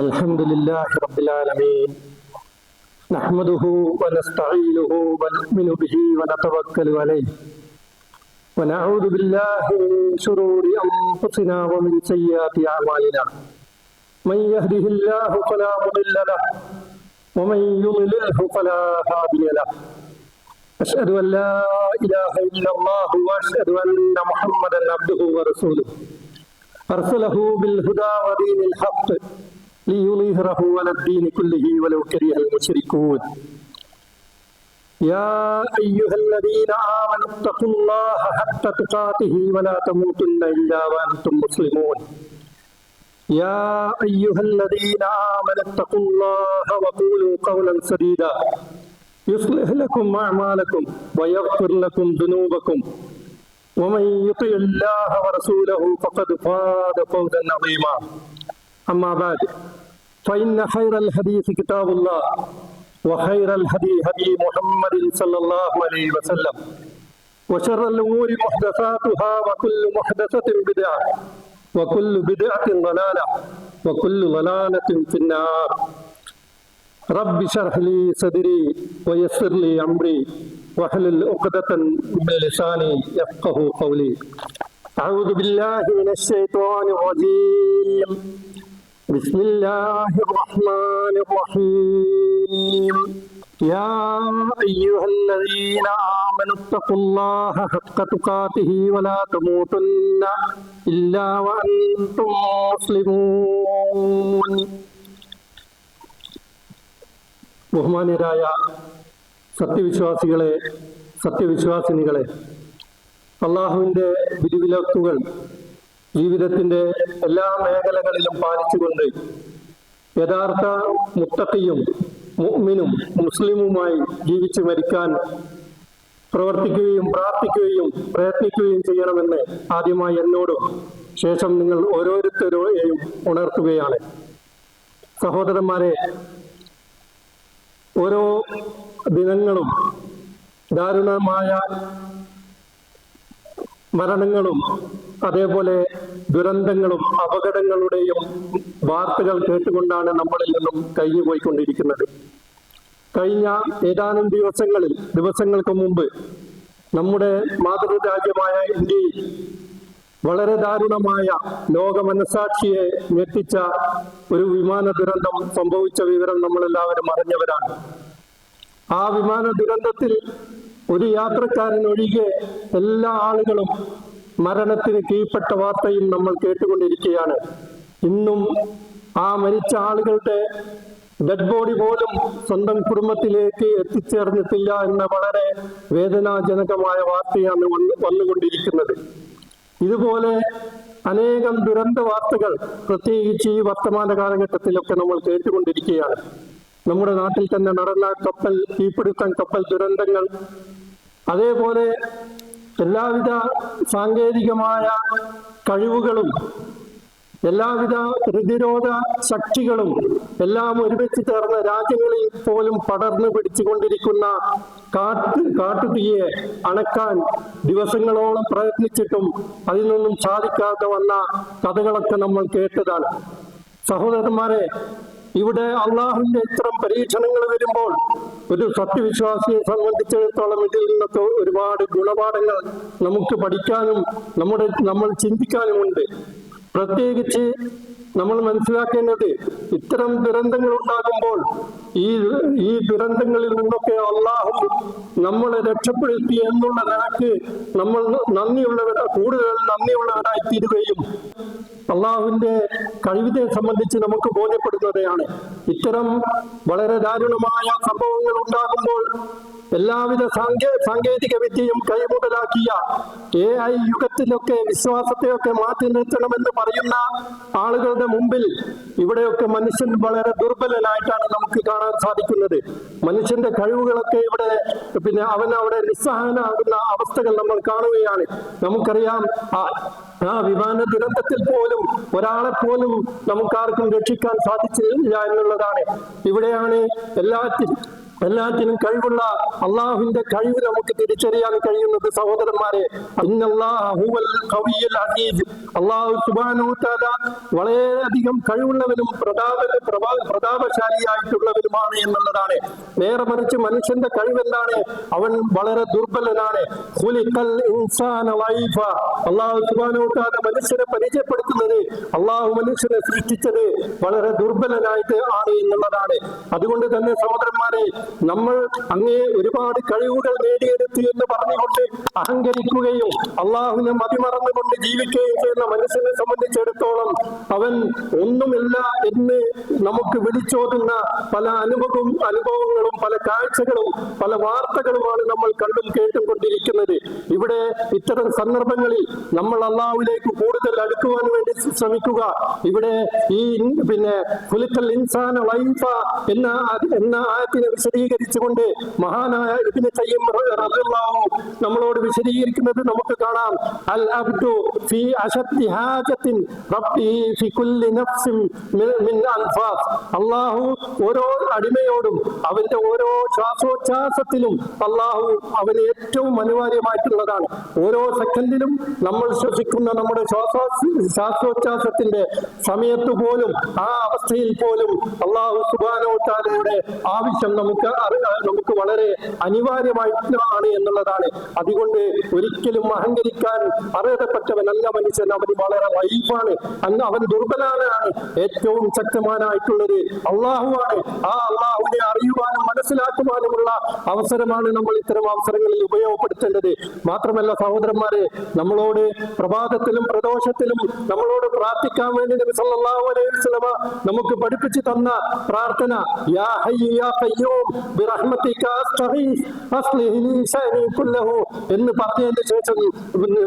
الحمد لله رب العالمين. نحمده ونستعينه ونؤمن به ونتوكل عليه. ونعوذ بالله من شرور أنفسنا ومن سيئات أعمالنا. من يهده الله فلا مضل له ومن يضلله فلا هادي له. أشهد أن لا إله إلا الله وأشهد أن محمدا عبده ورسوله. أرسله بالهدى ودين الحق. ليظهره على الدين كله ولو كره المشركون يا أيها الذين آمنوا اتقوا الله حق تقاته ولا تموتن إلا وأنتم مسلمون يا أيها الذين آمنوا اتقوا الله وقولوا قولا سديدا يصلح لكم أعمالكم ويغفر لكم ذنوبكم ومن يطع الله ورسوله فقد فاز فوزا عظيما أما بعد فإن خير الحديث كتاب الله وخير الهدي هدي محمد صلى الله عليه وسلم وشر الأمور محدثاتها وكل محدثة بدعة وكل بدعة ضلالة وكل ضلالة في النار. رب اشرح لي صدري ويسر لي أمري واحلل عقدة من لساني يفقه قولي. أعوذ بالله من الشيطان الرجيم. بسم الله الرحمن الرحيم يا أيها الذين آمنوا اتقوا الله حق تقاته ولا تموتن إلا وأنتم مسلمون ബഹുമാന്യരായ സത്യവിശ്വാസികളെ സത്യവിശ്വാസിനികളെ അള്ളാഹുവിൻ്റെ വിധിവിലക്കുകൾ ജീവിതത്തിന്റെ എല്ലാ മേഖലകളിലും പാലിച്ചുകൊണ്ട് യഥാർത്ഥ മുത്തക്കിയും മുഅ്മിനും മുസ്ലിമുമായി ജീവിച്ചു മരിക്കാൻ പ്രവർത്തിക്കുകയും പ്രാർത്ഥിക്കുകയും പ്രയത്നിക്കുകയും ചെയ്യണമെന്ന് ആദ്യമായി എന്നോടും ശേഷം നിങ്ങൾ ഓരോരുത്തരെയും ഉണർത്തുകയാണ്. സഹോദരന്മാരെ ഓരോ ദിനങ്ങളും ദാരുണമായ മരണങ്ങളും അതേപോലെ ദുരന്തങ്ങളും അപകടങ്ങളുടെയും വാർത്തകൾ കേട്ടുകൊണ്ടാണ് നമ്മളിൽ നിന്നും കഴിഞ്ഞുപോയിക്കൊണ്ടിരിക്കുന്നത് കഴിഞ്ഞ ഏതാനും ദിവസങ്ങളിൽ ദിവസങ്ങൾക്ക് മുമ്പ് നമ്മുടെ മാതൃരാജ്യമായ ഇന്ത്യയിൽ വളരെ ദാരുണമായ ലോക മനസാക്ഷിയെ ഞെട്ടിച്ച ഒരു വിമാന ദുരന്തം സംഭവിച്ച വിവരം നമ്മളെല്ലാവരും അറിഞ്ഞവരാണ്. ആ വിമാന ദുരന്തത്തിൽ ഒരു യാത്രക്കാരൻ ഒഴികെ എല്ലാ ആളുകളും മരണത്തിന് കീഴ്പ്പെട്ട വാർത്തയും നമ്മൾ കേട്ടുകൊണ്ടിരിക്കുകയാണ്. ഇന്നും ആ മരിച്ച ആളുകളുടെ ഡെഡ് ബോഡി പോലും സ്വന്തം കുടുംബത്തിലേക്ക് എത്തിച്ചേർന്നിട്ടില്ല എന്ന വളരെ വേദനാജനകമായ വാർത്തയാണ് വന്നു വന്നുകൊണ്ടിരിക്കുന്നത്. ഇതുപോലെ അനേകം ദുരന്ത വാർത്തകൾ പ്രത്യേകിച്ച് ഈ വർത്തമാന കാലഘട്ടത്തിലൊക്കെ നമ്മൾ കേട്ടുകൊണ്ടിരിക്കുകയാണ്. നമ്മുടെ നാട്ടിൽ തന്നെ നടന്ന കപ്പൽ തീപിടുത്തം കപ്പൽ ദുരന്തങ്ങൾ അതേപോലെ എല്ലാവിധ സാങ്കേതികമായ കഴിവുകളും എല്ലാവിധ പ്രതിരോധ ശക്തികളും എല്ലാം ഒരുമിച്ച് ചേർന്ന രാജ്യങ്ങളിൽ പോലും പടർന്നു പിടിച്ചുകൊണ്ടിരിക്കുന്ന കാട്ട് കാട്ടുതീയെ അണക്കാൻ ദിവസങ്ങളോളം പ്രയത്നിച്ചിട്ടും അതിൽ നിന്നും സാധിക്കാതെ വന്ന കഥകളൊക്കെ നമ്മൾ കേട്ടതാണ്. സഹോദരന്മാരെ ഇവിടെ അള്ളാഹുവിന്റെ ഇത്തരം പരീക്ഷണങ്ങൾ വരുമ്പോൾ ഒരു സത്യവിശ്വാസിയെ സംബന്ധിച്ചിടത്തോളം ഇതിൽ നിന്നൊക്കെ ഒരുപാട് ഗുണപാഠങ്ങൾ നമുക്ക് പഠിക്കാനും നമ്മുടെ നമ്മൾ ചിന്തിക്കാനുമുണ്ട്. പ്രത്യേകിച്ച് നമ്മൾ മനസ്സിലാക്കേണ്ടത് ഇത്തരം ദുരന്തങ്ങൾ ഉണ്ടാകുമ്പോൾ ഈ ഈ ദുരന്തങ്ങളിൽ നിന്നൊക്കെ അള്ളാഹു നമ്മളെ രക്ഷപ്പെടുത്തി എന്നുള്ള നിലയ്ക്ക് നമ്മൾ നന്ദിയുള്ളവരാ കൂടുതൽ നന്ദിയുള്ളവരായി തീരുകയും അള്ളാഹുവിന്റെ കഴിവിനെ സംബന്ധിച്ച് നമുക്ക് ബോധ്യപ്പെടുന്നതാണ് ഇത്തരം വളരെ ദാരുണമായ സംഭവങ്ങൾ ഉണ്ടാകുമ്പോൾ എല്ലാവിധ സാങ്കേ സാങ്കേതിക വിദ്യയും കൈമുതലാക്കിയ എ ഐ യുഗത്തിലൊക്കെ വിശ്വാസത്തെയൊക്കെ മാറ്റി നിർത്തണമെന്ന് പറയുന്ന ആളുകളുടെ മുമ്പിൽ ഇവിടെയൊക്കെ മനുഷ്യൻ വളരെ ദുർബലനായിട്ടാണ് നമുക്ക് കാണാൻ സാധിക്കുന്നത്. മനുഷ്യന്റെ കഴിവുകളൊക്കെ ഇവിടെ പിന്നെ അവൻ അവിടെ നിസ്സഹായനാകുന്ന അവസ്ഥകൾ നമ്മൾ കാണുകയാണ്. നമുക്കറിയാം ആ വിമാന ദുരന്തത്തിൽ പോലും ഒരാളെ പോലും നമുക്കാർക്കും രക്ഷിക്കാൻ സാധിച്ചില്ല എന്നുള്ളതാണ്. ഇവിടെയാണ് എല്ലാറ്റിനും എല്ലാറ്റിനും കഴിവുള്ള അള്ളാഹുവിന്റെ കഴിവ് നമുക്ക് തിരിച്ചറിയാൻ കഴിയുന്നത് സഹോദരന്മാരെ അള്ളാഹു സുബാനൂത്താല വളരെയധികം കഴിവുള്ളവരും പ്രതാപ പ്രതാപശാലിയായിട്ടുള്ളവനുമാണ് എന്നുള്ളതാണ്. നേരെ മറിച്ച് മനുഷ്യന്റെ കഴിവെന്താണ്? അവൻ വളരെ ദുർബലനാണ്. അള്ളാഹു സുബാനൂത്താല മനുഷ്യനെ പരിചയപ്പെടുത്തുന്നത് അള്ളാഹു മനുഷ്യനെ സൃഷ്ടിച്ചത് വളരെ ദുർബലനായിട്ട് ആണ് എന്നുള്ളതാണ്. അതുകൊണ്ട് തന്നെ സഹോദരന്മാരെ നമ്മൾ അങ്ങേ ഒരുപാട് കഴിവുകൾ നേടിയെടുത്തു എന്ന് പറഞ്ഞുകൊണ്ട് അഹങ്കരിക്കുകയും അള്ളാഹുവിനെ മതിമറന്നുകൊണ്ട് ജീവിക്കുകയും ചെയ്യുന്ന മനുഷ്യനെ സംബന്ധിച്ചിടത്തോളം അവൻ ഒന്നുമില്ല എന്ന് നമുക്ക് വിളിച്ചോതുന്ന പല അനുഭവം അനുഭവങ്ങളും പല കാഴ്ചകളും പല വാർത്തകളുമാണ് നമ്മൾ കണ്ടും കേട്ടും കൊണ്ടിരിക്കുന്നത്. ഇവിടെ ഇത്തരം സന്ദർഭങ്ങളിൽ നമ്മൾ അള്ളാഹുവിലേക്ക് കൂടുതൽ അടുക്കുവാൻ വേണ്ടി ശ്രമിക്കുക. ഇവിടെ ഈ പിന്നെ എന്ന എന്ന ആയത്തിനെ വിശദീകരിച്ചുകൊണ്ട് മഹാനായ ഇബ്നു ഖയ്യിം നമ്മളോട് വിശദീകരിക്കുന്നത് നമുക്ക് കാണാം. അൽ അബ്ദു ഫീ അശദ്ദി ഹാജത്തിൻ റബ്ബി ഫി കുല്ലി നഫ്സിൻ മിൻ- അൻഫാസ്. അല്ലാഹു ഓരോ അടിമയോടും അവന്റെ ഓരോ ശ്വാസോച്ഛ്വാസത്തിലും അല്ലാഹു അവന് ഏറ്റവും അനിവാര്യമായിട്ടുള്ളതാണ്. ഓരോ സെക്കൻഡിലും നമ്മൾ ശ്വസിക്കുന്ന നമ്മുടെ ശ്വാസോ ശ്വാസോച്ഛ്വാസത്തിന്റെ സമയത്ത് പോലും ആ അവസ്ഥയിൽ പോലും അള്ളാഹു സുബാനോത്താലയുടെ ആവശ്യം നമുക്ക് നമുക്ക് വളരെ അനിവാര്യമായിട്ടാണ് എന്നുള്ളതാണ്. അതുകൊണ്ട് ഒരിക്കലും അഹങ്കരിക്കാൻ അർഹതപ്പെട്ടവനല്ല മനുഷ്യൻ. അവൻ വളരെ ലൈഫാണ് അന്ന് അവൻ ദുർബലാനാണ്. ഏറ്റവും ശക്തമാനായിട്ടുള്ളത് അള്ളാഹുവാണ്. ആ അള്ളാഹുവിനെ അറിയുവാനും മനസ്സിലാക്കുവാനുമുള്ള അവസരമാണ് നമ്മൾ ഇത്തരം അവസരങ്ങളിൽ ഉപയോഗപ്പെടുത്തേണ്ടത്. മാത്രമല്ല സഹോദരന്മാരെ നമ്മളോട് പ്രഭാതത്തിലും പ്രദോഷത്തിലും നമ്മളോട് പ്രാർത്ഥിക്കാൻ വേണ്ടി നബി സല്ലല്ലാഹു അലൈഹി വസല്ലമ നമുക്ക് പഠിപ്പിച്ചു തന്ന പ്രാർത്ഥന യാ ഹയ്യ യാ ഖയ്യൂം കുല്ലഹു എന്ന് പറഞ്ഞതിന് ശേഷം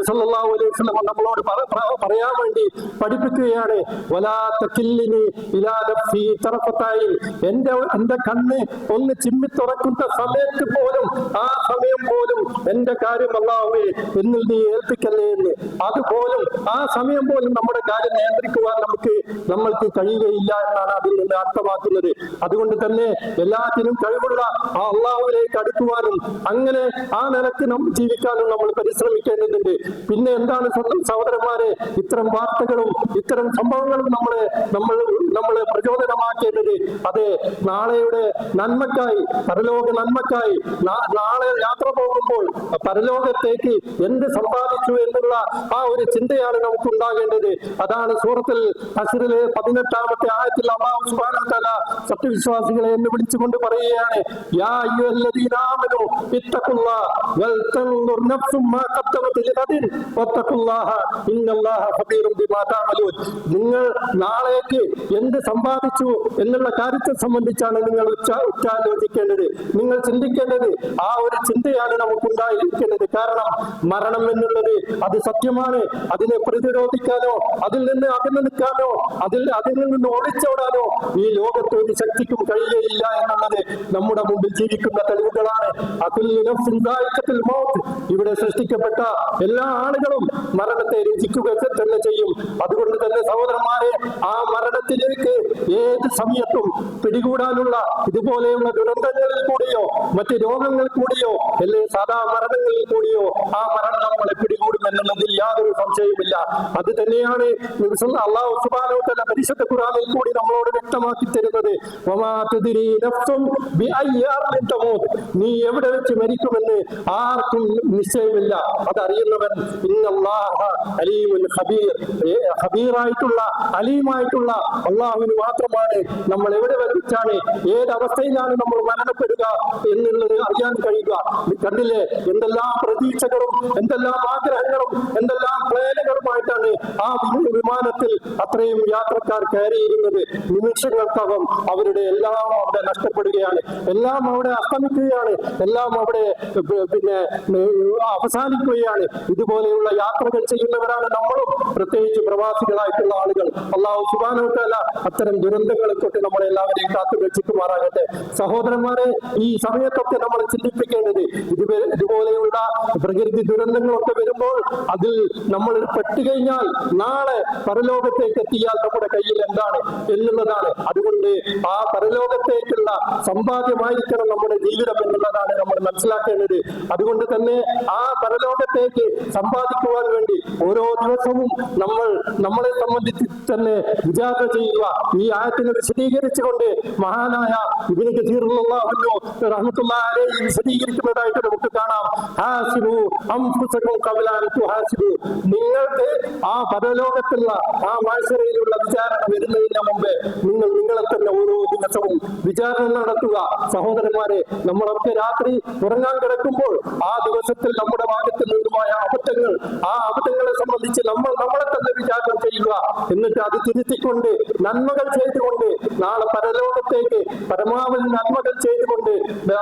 സല്ലല്ലാഹു അലൈഹി വസല്ലം നമ്മളോട് പറ- പറ- പറയാൻ വേണ്ടി പഠിപ്പിക്കുകയാണ്. വലാ തകില്ലിനി ഇലാ നഫ്സി തറഫത്തായി. എന്റെ എന്റെ കണ്ണ് ഒന്ന് ചിമ്മി തുറക്കുന്ന സമയത്ത് പോലും ആ സമയം പോലും എന്റെ കാര്യം അല്ലാഹുവേ എന്നിൽ നീ ഏൽപ്പിക്കല്ലേ എന്ന്. അതുപോലും ആ സമയം പോലും നമ്മുടെ കാര്യം നിയന്ത്രിക്കുവാൻ നമുക്ക് നമ്മൾക്ക് കഴിയുകയില്ല എന്നാണ് അതിൽ നിന്ന് അർത്ഥമാക്കുന്നത്. അതുകൊണ്ട് തന്നെ എല്ലാത്തിനും കഴിവുള്ള ആ അള്ളാഹുവിലേക്ക് അടുക്കുവാനും അങ്ങനെ ആ നിലയ്ക്ക് നമ്മൾ ജീവിക്കാനും നമ്മൾ പരിശ്രമിക്കേണ്ടതുണ്ട്. പിന്നെ എന്താണ് സ്വന്തം സഹോദരന്മാരെ? ഇത്തരം വാർത്തകളും ഇത്തരം സംഭവങ്ങളും നമ്മളെ നമ്മൾ നമ്മളെ പ്രചോദനമാക്കേണ്ടത്. അതെ നാളെയുടെ നന്മക്കായി പരലോക നന്മക്കായി നാളെ യാത്ര പോകുമ്പോൾ പരലോകത്തേക്ക് എന്ത് സമ്പാദിച്ചു എന്നുള്ള ആ ഒരു ചിന്തയാണ് നമുക്ക് ഉണ്ടാകേണ്ടത് അതാണ് സൂറത്തിൽ അസുറിലെ പതിനെട്ടാമത്തെ ആയത്തിൽ അള്ളാഹു സത്യവിശ്വാസികളെ എന്ന് വിളിച്ചുകൊണ്ട് പറയുകയാണ് യാ അയ്യുഹല്ലദീന ആമനൂ ഇത്തഖുല്ലാഹ വൽ തൻദുർ നഫ്സും മാ ഖദ്ദമത് ലിഗദിൻ വത്തഖുല്ലാഹ ഇന്നല്ലാഹ ഖബീറും ബിമാ തഅമലൂൻ. നിങ്ങൾ നാളേക്ക് എന്ത് സമ്പാദിച്ചു എന്നുള്ള കാര്യത്തെ സംബന്ധിച്ചാണ് നിങ്ങൾ ഉച്ച ഉച്ചാലോചിക്കേണ്ടത് നിങ്ങൾ ചിന്തിക്കേണ്ടത് ആ ഒരു ചിന്തയാണ് നമുക്കുണ്ടായിരിക്കേണ്ടത്. കാരണം മരണം എന്നുള്ളത് അത് സത്യമാണ്. അതിനെ പ്രതിരോധിക്കാനോ അതിൽ നിന്ന് അകന്നു നിൽക്കാനോ അതിൽ അതിൽ നിന്ന് ഒളിച്ചോടാനോ ഈ ലോകത്ത് ഒരു ശക്തിക്കും കഴിയുകയില്ല എന്നുള്ളത് നമ്മുടെ മുമ്പിൽ ജീവിക്കുന്ന തെളിവുകളാണ്. ഇവിടെ സൃഷ്ടിക്കപ്പെട്ട എല്ലാ ആളുകളും മരണത്തെ രുചിക്കുക തന്നെ ചെയ്യും. അതുകൊണ്ട് തന്നെ സഹോദരന്മാരെ ആ മരണത്തിലേക്ക് ഏത് സമയത്തും പിടികൂടാനുള്ള ഇതുപോലെയുള്ള ദുരന്തങ്ങളിൽ കൂടിയോ മറ്റ് രോഗങ്ങൾ കൂടിയോ അല്ലെങ്കിൽ സാധാ മരണങ്ങളിൽ കൂടിയോ ആ മരണം നമ്മളെ പിടികൂടും എന്നുള്ളതിൽ യാതൊരു സംശയവുമില്ല. അത് തന്നെയാണ് അള്ളാഹു തആല പരിശുദ്ധ ഖുർആനിൽ കൂടി നമ്മളോട് വ്യക്തമാക്കി തരുന്നത്. നീ എവിടെ വെച്ച് മരിക്കുമെന്ന് ആർക്കും നിശ്ചയമില്ല. അതറിയുന്നവൻ ഖബീറായിട്ടുള്ള അലീമായിട്ടുള്ള അള്ളാഹുവിന് മാത്രമാണ് നമ്മൾ എവിടെ വെച്ചാണ് ഏതവസ്ഥയിലാണ് നമ്മൾ മരണപ്പെടുക എന്നുള്ളത് അറിയാൻ കഴിയുക. കണ്ടില്ലേ? എന്തെല്ലാം പ്രതീക്ഷകളും എന്തെല്ലാം ആഗ്രഹങ്ങളും എന്തെല്ലാം പ്ലാനുകളുമായിട്ടാണ് ആ വിമാനത്തിൽ അത്രയും യാത്രക്കാർ കയറിയിരുന്നത്. നിമിഷങ്ങൾക്കകം അവരുടെ എല്ലാം അവിടെ നഷ്ടപ്പെടുകയാണ്. എല്ലാം അവിടെ അസ്തമിക്കുകയാണ്. എല്ലാം അവിടെ പിന്നെ അവസാനിക്കുകയാണ്. ഇതുപോലെയുള്ള യാത്രകൾ ചെയ്യുന്നവരാണ് നമ്മളും. പ്രത്യേകിച്ച് പ്രവാസികളായിട്ടുള്ള ആളുകൾ. അള്ളാഹു സുബാനോട്ടല്ല അത്തരം ദുരന്തങ്ങളെ തൊട്ട് നമ്മളെ എല്ലാവരെയും കാത്തു രക്ഷിക്കുമാറാകട്ടെ. സഹോദരന്മാരെ ഈ സമയത്തൊക്കെ നമ്മൾ ചിന്തിപ്പിക്കേണ്ടത് ഇത് ഇതുപോലെയുള്ള പ്രകൃതി ദുരന്തങ്ങളൊക്കെ വരുമ്പോൾ അതിൽ നമ്മൾ പെട്ടുകഴിഞ്ഞാൽ നാളെ പരലോകത്തേക്ക് എത്തിയാൽ നമ്മുടെ കയ്യിൽ എന്താണ്? എന്നുള്ളതാണ്. അതുകൊണ്ട് ആ പരലോകത്തേക്കുള്ള സമ്പാദ്യമായിരിക്കണം നമ്മുടെ ജീവിതം എന്നുള്ളതാണ് നമ്മൾ മനസ്സിലാക്കേണ്ടത്. അതുകൊണ്ട് തന്നെ ആ പരലോകത്തേക്ക് സമ്പാദിക്കുവാൻ വേണ്ടി ഓരോ ദിവസവും നമ്മൾ നമ്മളെ സംബന്ധിച്ച് തന്നെ വിചാരണ ചെയ്യുക. ഈ ആയത്തിനെ വിശദീകരിച്ചുകൊണ്ട് മഹാനായ ഇബിന് കസീറുള്ളാഹു വിശദീകരിക്കുന്നതായിട്ട് നമുക്ക് കാണാം. നിങ്ങൾക്ക് ആ പരലോകത്തുള്ള ആ മത്സരയിലുള്ള വിചാരണ വരുന്നതിന് മുമ്പേ നിങ്ങൾ നിങ്ങളെ തന്നെ ഓരോ ദിവസവും വിചാരണ നടത്തുക. സഹോദരന്മാരെ നമ്മളൊക്കെ രാത്രി ഉറങ്ങാൻ കിടക്കുമ്പോൾ ആ ദിവസത്തിൽ നമ്മുടെ ഭാഗത്ത് നിന്നുമായ അബദ്ധങ്ങൾ ആ അബദ്ധങ്ങളെ സംബന്ധിച്ച് നമ്മൾ നമ്മളെ തന്നെ വിചാരം ചെയ്യുക. എന്നിട്ട് അത് തിരുത്തിക്കൊണ്ട് നന്മകൾ ചെയ്തുകൊണ്ട് നാളെ പരലോകത്തേക്ക് പരമാവധി നന്മകൾ ചെയ്തുകൊണ്ട്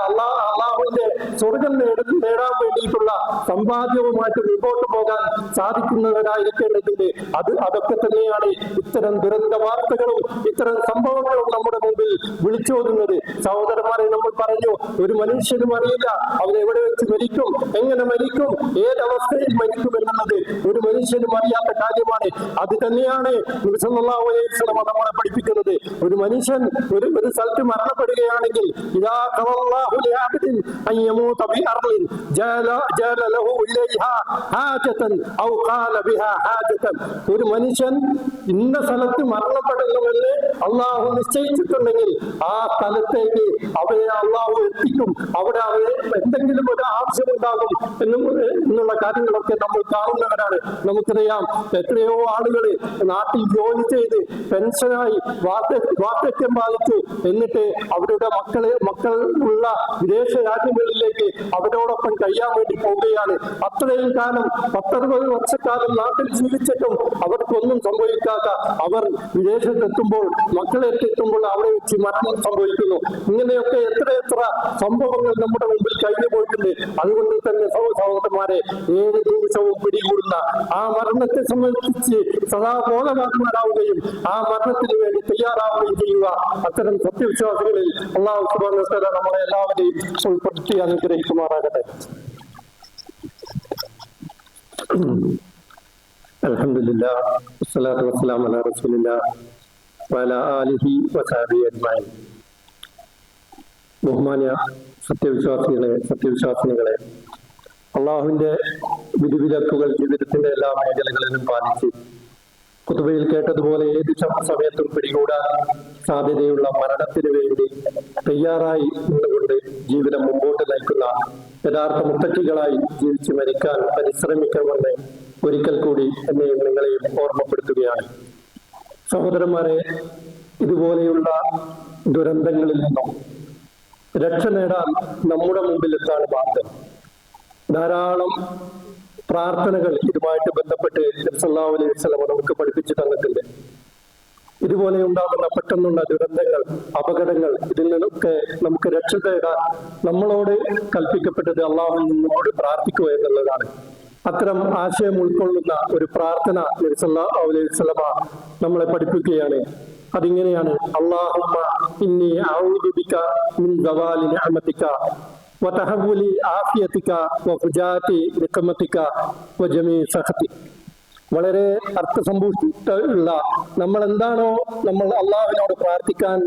അള്ളാഹ് അള്ളാഹുവിന്റെ സ്വർഗം നേട നേടാൻ വേണ്ടിയിട്ടുള്ള സമ്പാദ്യവുമായിട്ട് മുമ്പോട്ട് പോകാൻ സാധിക്കുന്നവരായിരിക്കേണ്ടതിന്റെ അത് അതൊക്കെ തന്നെയാണ് ഇത്തരം ദുരന്ത വാർത്തകളും ഇത്തരം സംഭവങ്ങളും നമ്മുടെ മുമ്പിൽ വിളിച്ചോതുന്നത്. സഹോദരന്മാരെ നമ്മൾ പറഞ്ഞു ഒരു മനുഷ്യനും അറിയില്ല അവൻ എവിടെ വെച്ച് മരിക്കും എങ്ങനെ മരിക്കും ഏതവസ്ഥയിൽ മരിക്കും എന്നുള്ളത് ഒരു മനുഷ്യനും അറിയാത്ത കാര്യമാണ്. അത് തന്നെയാണ് നമ്മളെ പഠിപ്പിക്കുന്നത്. ഒരു മനുഷ്യൻ ഒരു ഒരു സ്ഥലത്ത് മരണപ്പെടുകയാണെങ്കിൽ ഒരു മനുഷ്യൻ ഇന്ന സ്ഥലത്ത് മരണപ്പെടണമെന്ന് അള്ളാഹു നിശ്ചയിച്ചിട്ടുണ്ടെങ്കിൽ ആ സ്ഥലത്തേക്ക് അവനെ അള്ളാഹു എത്തിക്കും. അവിടെ അവയെ എന്തെങ്കിലും ഒരു ആവശ്യമുണ്ടാകും എന്നും എന്നുള്ള കാര്യങ്ങളൊക്കെ നമ്മൾ കാണുന്നവരാണ്. നമുക്കറിയാം എത്രയോ ആളുകൾ നാട്ടിൽ ജോലി ചെയ്ത് പെൻഷനായി വാർദ്ധ- വാർദ്ധക്യം ബാധിച്ചു. എന്നിട്ട് അവരുടെ മക്കളെ മക്കൾ ഉള്ള വിദേശ രാജ്യങ്ങളിലേക്ക് അവരോടൊപ്പം കഴിയാൻ വേണ്ടി പോവുകയാണ്. അത്രയും കാലം പത്തറുപത് വർഷക്കാലം നാട്ടിൽ ജീവിച്ചിട്ടും അവർക്കൊന്നും സംഭവിക്കാത്ത അവർ വിദേശത്തെത്തുമ്പോൾ മക്കളെത്തുമ്പോൾ അവിടെ വെച്ച് മരണം സംഭവിക്കുന്നു. ഇങ്ങനെയൊക്കെ എത്ര എത്ര സംഭവങ്ങൾ നമ്മുടെ മുമ്പിൽ കഴിഞ്ഞു പോയിട്ടുണ്ട്. അതുകൊണ്ട് തന്നെ സഹോ- സഹോദരന്മാരെ ഏത് ദിവസവും പിടികൂടുന്ന ആ മരണത്തെ സംബന്ധിച്ച് സദാ ബോധവാന്മാരാവുകയും ആ മരണത്തിന് വേണ്ടി തയ്യാറാവുകയും ചെയ്യുക. അത്തരം സത്യവിശ്വാസികളിൽ അള്ളാഹു നമ്മളെ എല്ലാവരെയും ഉൾപ്പെടുത്തി അനുഗ്രഹിക്കുമാറാകട്ടെ. അൽഹംദുലില്ലാ വസ്സലാത്തു വസ്സലാമു അലാ റസൂലില്ലാ വഅലാ ആലിഹി വസഹബിഹി അജ്മഈൻ. ബഹുമാന്യ സത്യവിശ്വാസികളെ സത്യവിശ്വാസിനികളെ അള്ളാഹുവിന്റെ വിധിവിലക്കുകൾ ജീവിതത്തിന്റെ എല്ലാ മേഖലകളിലും പാലിച്ച് കുത്തുബയിൽ കേട്ടതുപോലെ ഏത് സമയത്തും പിടികൂടാൻ സാധ്യതയുള്ള മരണത്തിന് വേണ്ടി തയ്യാറായി നിന്നുകൊണ്ട് ജീവിതം മുമ്പോട്ട് നയിക്കുന്ന യഥാർത്ഥ മുത്തറ്റികളായി ജീവിച്ച് മരിക്കാൻ പരിശ്രമിക്കണമെന്ന് ഒരിക്കൽ കൂടി എന്നെയും നിങ്ങളെയും ഓർമ്മപ്പെടുത്തുകയാണ്. സഹോദരന്മാരെ ഇതുപോലെയുള്ള ദുരന്തങ്ങളിൽ നിന്നും രക്ഷ നേടാൻ നമ്മുടെ മുമ്പിൽ എന്താണ് മാർഗം ധാരാളം പ്രാർത്ഥനകൾ ഇതുമായിട്ട് ബന്ധപ്പെട്ട് സല്ലല്ലാഹു അലൈഹി നമുക്ക് പഠിപ്പിച്ചു തന്നിട്ടുണ്ട്. ഇതുപോലെ ഉണ്ടാകുന്ന പെട്ടെന്നുള്ള ദുരന്തങ്ങൾ അപകടങ്ങൾ ഇതിൽ നിന്നൊക്കെ നമുക്ക് രക്ഷ തേടാൻ നമ്മളോട് കൽപ്പിക്കപ്പെട്ടത് അള്ളാഹു നിന്നോട് പ്രാർത്ഥിക്കുക എന്നുള്ളതാണ്. അത്തരം ആശയം ഉൾക്കൊള്ളുന്ന ഒരു പ്രാർത്ഥന അലൈഹി നമ്മളെ പഠിപ്പിക്കുകയാണ്. അതിങ്ങനെയാണ്. അള്ളാഹുമ്മ ഇന്നി അഊദു ബിക മിൻ ദവാലി നിഅമതിക വതഹവ്വുലി ആഫിയതിക വഫുജാതി നിഖമതിക വജമീ സഖതി വളരെ അർത്ഥസമ്പുഷ്ട നമ്മൾ എന്താണോ നമ്മൾ അള്ളാഹുവിനോട് പ്രാർത്ഥിക്കാൻ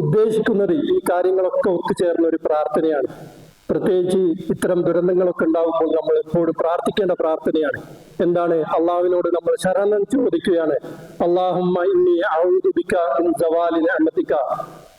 ഉദ്ദേശിക്കുന്നത് ഈ കാര്യങ്ങളൊക്കെ ഒത്തുചേർന്ന ഒരു പ്രാർത്ഥനയാണ്. പ്രത്യേകിച്ച് ഇത്തരം ദുരന്തങ്ങളൊക്കെ ഉണ്ടാകുമ്പോൾ നമ്മൾ എപ്പോഴും പ്രാർത്ഥിക്കേണ്ട പ്രാർത്ഥനയാണ്. എന്താണ്? അള്ളാഹുവിനോട് നമ്മൾ ശരണം ചോദിക്കുകയാണ്. അള്ളാഹുമ്മ ഇന്നി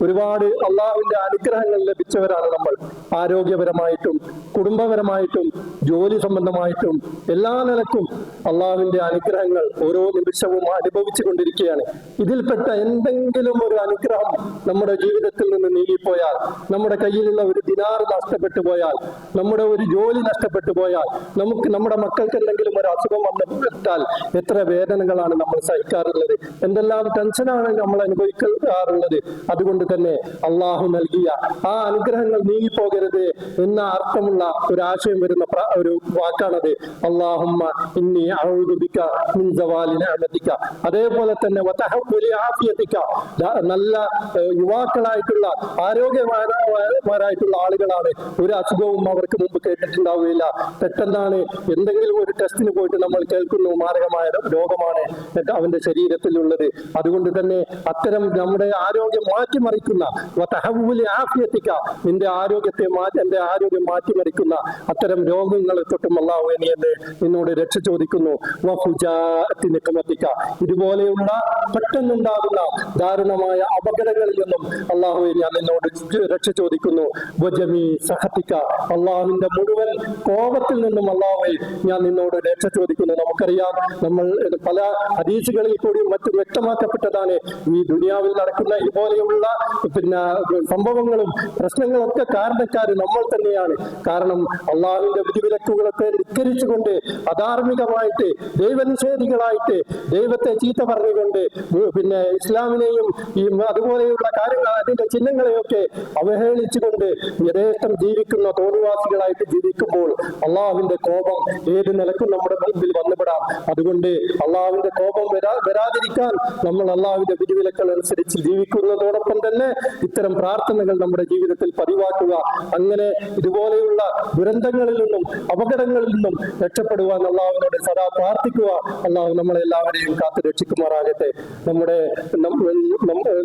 ഒരുപാട് അള്ളാഹുവിന്റെ അനുഗ്രഹങ്ങൾ ലഭിച്ചവരാണ് നമ്മൾ. ആരോഗ്യപരമായിട്ടും കുടുംബപരമായിട്ടും ജോലി സംബന്ധമായിട്ടും എല്ലാ നിലക്കും അള്ളാഹുവിന്റെ അനുഗ്രഹങ്ങൾ ഓരോ നിമിഷവും അനുഭവിച്ചു കൊണ്ടിരിക്കുകയാണ്. ഇതിൽപ്പെട്ട എന്തെങ്കിലും ഒരു അനുഗ്രഹം നമ്മുടെ ജീവിതത്തിൽ നിന്ന് നീങ്ങിപ്പോയാൽ നമ്മുടെ കയ്യിലുള്ള ഒരു ദിനാറ് നഷ്ടപ്പെട്ടു പോയാൽ നമ്മുടെ ഒരു ജോലി നഷ്ടപ്പെട്ടു പോയാൽ നമുക്ക് നമ്മുടെ മക്കൾക്ക് എന്തെങ്കിലും ഒരു അസുഖം വന്നിട്ടാൽ എത്ര വേദനകളാണ് നമ്മൾ സഹിക്കാറുള്ളത്. എന്തെല്ലാം ടെൻഷനാണ് നമ്മൾ അനുഭവിക്കാറുള്ളത്. അതുകൊണ്ട് തന്നെ അള്ളാഹു നൽകിയ ആ അനുഗ്രഹങ്ങൾ നീങ്ങിപ്പോകരുത് എന്ന അർത്ഥമുള്ള ഒരു ആശയം വരുന്ന ഒരു വാക്കാണത്. അള്ളാഹുമ്മ ഇന്നി മിൻ അതേപോലെ തന്നെ നല്ല യുവാക്കളായിട്ടുള്ള ആരോഗ്യമാരായിട്ടുള്ള ആളുകളാണ്. ഒരു അസുഖവും അവർക്ക് മുമ്പ് കേട്ടിട്ടുണ്ടാവുകയില്ല. പെട്ടെന്നാണ് എന്തെങ്കിലും ഒരു ടെസ്റ്റിന് പോയിട്ട് നമ്മൾ കേൾക്കുന്നു മാരകമായ രോഗമാണ് അവന്റെ ശരീരത്തിലുള്ളത്. അതുകൊണ്ട് തന്നെ അത്തരം നമ്മുടെ ആരോഗ്യം മാറ്റിമറിക്കുന്ന ആഫിയത്തിക്ക നിന്റെ ആരോഗ്യത്തെ മാറ്റി എന്റെ ആരോഗ്യം മാറ്റിമറിക്കുന്ന അത്തരം രോഗങ്ങൾ തൊട്ടും അള്ളാഹു നീ എന്നെ നിന്നോട് രക്ഷ ചോദിക്കുന്നു. ഇതുപോലെയുള്ള പെട്ടെന്നുണ്ടാകുന്ന ദാരുണമായ അപകടങ്ങളിൽ നിന്നും അള്ളാഹു നിന്നോട് രക്ഷ ചോദിക്കുന്നു. വജമി സഹത്തിക്ക അള്ളാഹുവിന്റെ മുഴുവൻ കോപത്തിൽ നിന്നും അള്ളാഹുവെ ഞാൻ നിന്നോട് രക്ഷ ചോദിക്കുന്നു. നമുക്കറിയാം നമ്മൾ പല ഹദീസുകളിൽ കൂടിയും മറ്റും വ്യക്തമാക്കപ്പെട്ടതാണ്. ഈ ദുനിയാവിൽ നടക്കുന്ന ഇതുപോലെയുള്ള പിന്നെ സംഭവങ്ങളും പ്രശ്നങ്ങളും ഒക്കെ കാരണക്കാർ നമ്മൾ തന്നെയാണ്. കാരണം അള്ളാഹുവിന്റെ വിധിവിലക്കുകളൊക്കെ ധിക്കരിച്ചുകൊണ്ട് അധാർമികമായിട്ട് ദൈവനിഷേധികളായിട്ട് ദൈവത്തെ ചീത്ത പറഞ്ഞുകൊണ്ട് പിന്നെ ഇസ്ലാമിനെയും ഈ അതുപോലെയുള്ള കാര്യങ്ങൾ അതിന്റെ ചിഹ്നങ്ങളെയൊക്കെ അവഹേളിച്ചുകൊണ്ട് യഥേഷ്ടം ജീവിക്കുന്ന തോന്നിവാസികളായിട്ട് ജീവിക്കുമ്പോൾ അള്ളാഹുവിന്റെ കോപം ഏത് നിലക്കും നമ്മുടെ മുമ്പിൽ വന്നുപെടാം. അതുകൊണ്ട് അള്ളാഹുവിന്റെ കോപം വരാ വരാതിരിക്കാൻ നമ്മൾ അള്ളാഹുവിന്റെ വിധിവിലക്കൾ അനുസരിച്ച് ജീവിക്കുന്നതോടൊപ്പം തന്നെ ഇത്തരം പ്രാർത്ഥനകൾ നമ്മുടെ ജീവിതത്തിൽ പതിവാക്കുക. അങ്ങനെ ഇതുപോലെയുള്ള ദുരന്തങ്ങളിൽ നിന്നും അപകടങ്ങളിൽ നിന്നും രക്ഷപ്പെടുവാൻ അള്ളാഹുവിനോട് സദാ പ്രാർത്ഥിക്കുക. അള്ളാഹു നമ്മളെ എല്ലാവരെയും കാത്തു രക്ഷിക്കുമാറാകട്ടെ. നമ്മുടെ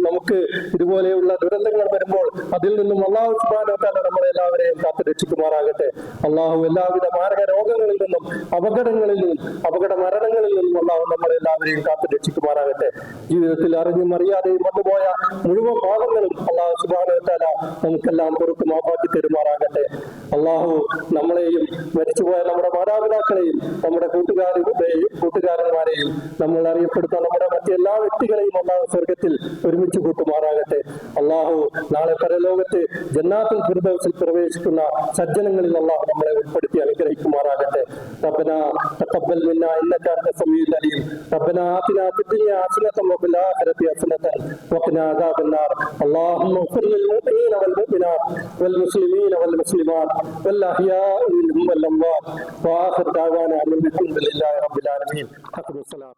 നമുക്ക് ഇതുപോലെയുള്ള ദുരന്തങ്ങൾ വരുമ്പോൾ അതിൽ നിന്നും അള്ളാഹു സുബാനോട്ടാണ് നമ്മളെ എല്ലാവരെയും കാത്തു രക്ഷിക്കുമാറാകട്ടെ അള്ളാഹു എല്ലാവിധ മാരക രോഗങ്ങളിൽ നിന്നും അപകടങ്ങളിൽ നിന്നും അപകട മരണങ്ങളിൽ നിന്നും അള്ളാഹു നമ്മളെ എല്ലാവരെയും കാത്തു രക്ഷിക്കുമാറാകട്ടെ ജീവിതത്തിൽ അറിഞ്ഞും അറിയാതെയും വന്നുപോയ മുഴുവൻ ഭാഗങ്ങളും അള്ളാഹു സുബാനത്താല നമുക്കെല്ലാം പുറത്ത് മാപ്പാക്കി തരുമാറാകട്ടെ. അള്ളാഹു നമ്മളെയും മരിച്ചുപോയ നമ്മുടെ മാതാപിതാക്കളെയും നമ്മുടെ കൂട്ടുകാരുടെയും കൂട്ടുകാരന്മാരെയും നമ്മൾ അറിയപ്പെടുന്ന നമ്മുടെ മറ്റെല്ലാ വ്യക്തികളെയും അള്ളാഹു സ്വർഗത്തിൽ ഒരുമിച്ച് കൂട്ടുമാറാകട്ടെ അള്ളാഹു നാളെ പരലോകത്ത് ജന്നാത്തുൽ ഫിർദൗസിൽ പ്രവേശിക്കുന്ന സജ്ജനങ്ങളിൽ അള്ളാഹു നമ്മളെ ഉൾപ്പെടുത്തി അനുഗ്രഹിക്കുമാറാകട്ടെ ربنا تقبل منا انك انت السميع العليم ربنا اتنا في الدنيا حسنه وفي الاخره حسنه وقنا عذاب النار اللهم اغفر للمؤمنين والمؤمنات والمسلمين والمسلمات والاحياء منهم والاموات واخر دعوانا ان الحمد لله رب العالمين والسلام